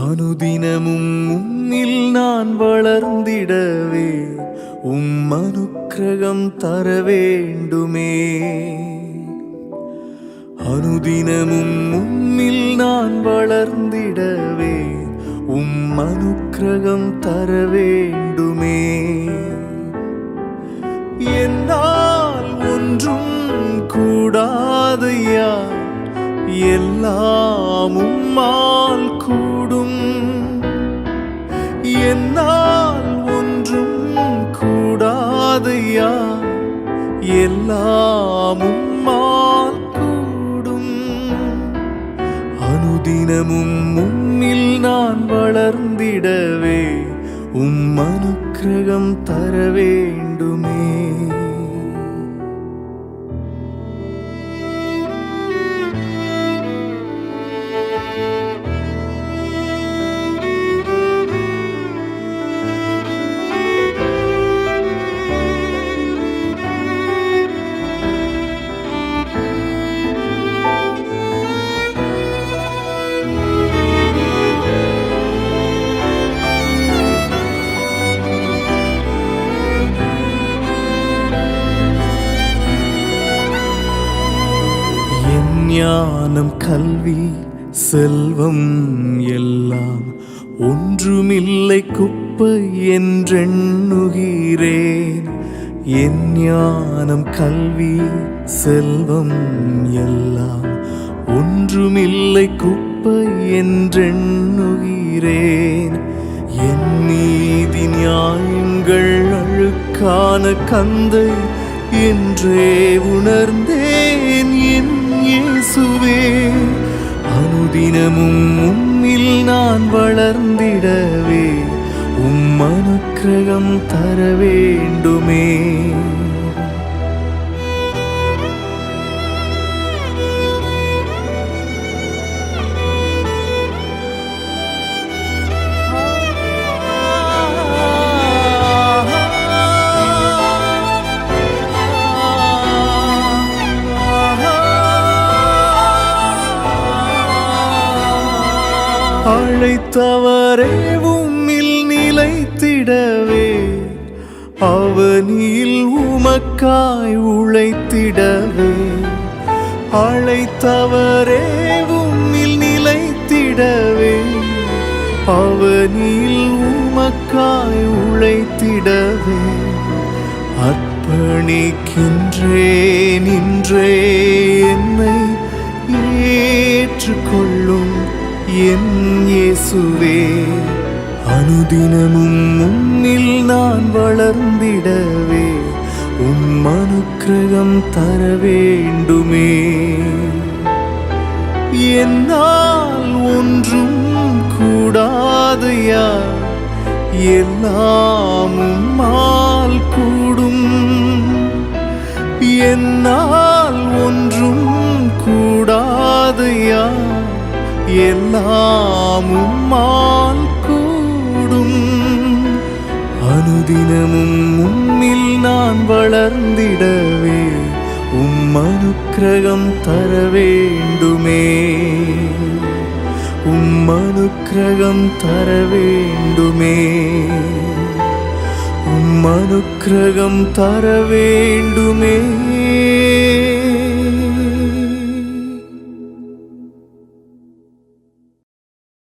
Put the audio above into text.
அனுதினமும் உம்மில் நான் வளர்ந்திடவே உம் அனுக்கிரகம் தர வேண்டுமே அனுதினமும் உம்மில் நான் வளர்ந்திடவே உம் அனுக்கிரகம் தர வேண்டுமே எல்லாம் உம்மால் கூடும். என்னால் ஒன்றும் கூடாதையா? எல்லாம் உம்மால் கூடும். அனுதினமும் முன்னில் நான் வளர்ந்திடவே உம் அனுக்கிரகம் தர வேண்டுமே ஞானம் கல்வி செல்வம் எல்லாம் ஒன்றுமில்லை குப்பை என்றெண்ணுகிறேன். என் ஞானம் கல்வி செல்வம் எல்லாம் ஒன்றுமில்லை குப்பை என்றெண்ணுகிறேன். என் நீதி நியாயங்கள் அழுக்கான கந்தை என்றே உணர்ந்தேன். என் இயேசுவே அனுதினமும் உம்மில் நான் வளர்ந்திடவே உம் அனுக்கிரகம் தர வேண்டுமே அழைத்தவரே உம்மில் நிலைத்திடவே. அவனியில் உமக்காய் உழைத்திடவே. அழைத்தவரே உம்மில் நிலைத்திடவே. அவனில் உமக்காய் உழைத்திடவே. அர்ப்பணிக்கின்றே நின்றே என்னை ஏற்றுக்கொள்ளும் என் இயேசுவே அனுதினமும் உம்மில் நான் வளர்ந்திடவே உம் அனுக்கிரகம் தர வேண்டுமே என்னால் ஒன்றும் கூடாதையா எல்லாமும் எல்லாமும் உம்மால் கூடும். அனுதினமும் உம்மில் நான் வளர்ந்திடவே உம் அனுக்கிரகம் தர வேண்டுமே உம் அனுக்கிரகம் தர வேண்டுமே உம் அனுக்கிரகம் தர வேண்டுமே